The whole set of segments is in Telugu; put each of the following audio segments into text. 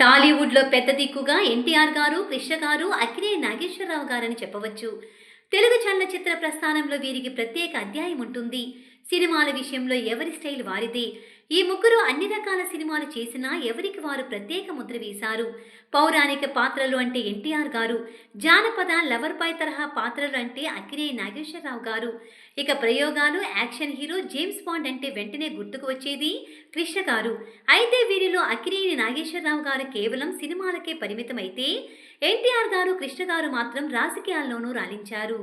టాలీవుడ్లో పెద్ద దిక్కుగా ఎన్టీఆర్ గారు కృష్ణ గారు అక్కినే నాగేశ్వరరావు గారని చెప్పవచ్చు. తెలుగు చలనచిత్ర ప్రస్థానంలో వీరికి ప్రత్యేక అధ్యాయం ఉంటుంది. సినిమాల విషయంలో ఎవరి స్టైల్ వారిదే? ఈ ముగ్గురు అన్ని రకాల సినిమాలు చేసినా ఎవరికి వారు ప్రత్యేక ముద్ర వేశారు? పౌరాణిక పాత్రలు అంటే ఎన్టీఆర్ గారు జానపద లవర్ బాయ్ తరహా పాత్రలు అంటే అక్కినే నాగేశ్వరరావు గారు. ఇక ప్రయోగాలు యాక్షన్ హీరో జేమ్స్ బాండ్ అంటే వెంటనే గుర్తుకు వచ్చేది కృష్ణ గారు. అయితే వీరిలో అక్కినేని నాగేశ్వరరావు గారు కేవలం సినిమాలకే పరిమితమైతే ఎన్టీఆర్ గారు కృష్ణ గారు మాత్రం రాజకీయాల్లోనూ రాణించారు.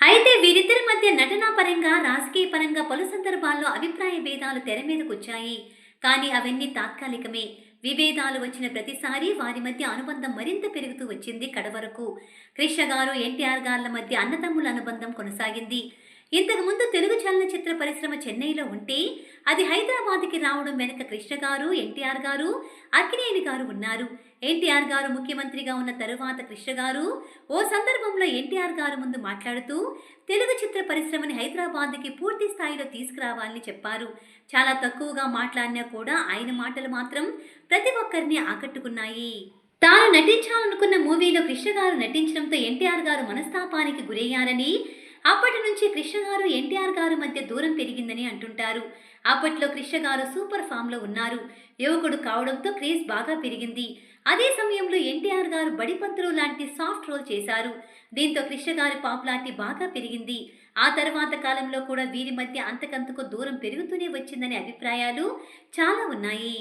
అయితే వీరిద్దరి మధ్య నటనా పరంగా రాజకీయ పరంగా పలు సందర్భాల్లో అభిప్రాయ భేదాలు తెర మీదకొచ్చాయి. కానీ అవన్నీ తాత్కాలికమే. విభేదాలు వచ్చిన ప్రతిసారి వారి మధ్య అనుబంధం మరింత పెరుగుతూ వచ్చింది కడవరకు. కృష్ణ గారు ఎన్టీఆర్ గార్ల మధ్య అన్నదమ్ముల అనుబంధం కొనసాగింది. ఇంతకుముందు తెలుగు చలనచిత్ర పరిశ్రమ చెన్నైలో ఉంటే అది హైదరాబాద్కి రావడం వెనుక కృష్ణ గారు ఎన్టీఆర్ గారు అక్కినేని గారు ఉన్నారు. ఎన్టీఆర్ గారు ముఖ్యమంత్రిగా ఉన్న తరువాత కృష్ణ గారు ఓ సందర్భంలో ఎన్టీఆర్ గారు ముందు మాట్లాడుతూ తెలుగు చిత్ర పరిశ్రమని హైదరాబాద్కి పూర్తి స్థాయిలో తీసుకురావాలని చెప్పారు. చాలా తక్కువగా మాట్లాడినా కూడా ఆయన మాటలు మాత్రం ప్రతి ఒక్కరిని ఆకట్టుకున్నాయి. తాను నటించాలనుకున్న మూవీలో కృష్ణ గారు నటించడంతో ఎన్టీఆర్ గారు మనస్తాపానికి గురయ్యారని అప్పటి నుంచి కృష్ణ గారు ఎన్టీఆర్ గారు మధ్య దూరం పెరిగిందని అంటుంటారు. అప్పట్లో కృష్ణ గారు సూపర్ ఫామ్లో ఉన్నారు. యువకుడు కావడంతో క్రేజ్ బాగా పెరిగింది. అదే సమయంలో ఎన్టీఆర్ గారు బడిపంతులు లాంటి సాఫ్ట్ రోల్ చేశారు. దీంతో కృష్ణ గారి పాపులారిటీ బాగా పెరిగింది. ఆ తర్వాత కాలంలో కూడా వీరి మధ్య అంతకంతకు దూరం పెరుగుతూనే వచ్చిందనే అభిప్రాయాలు చాలా ఉన్నాయి.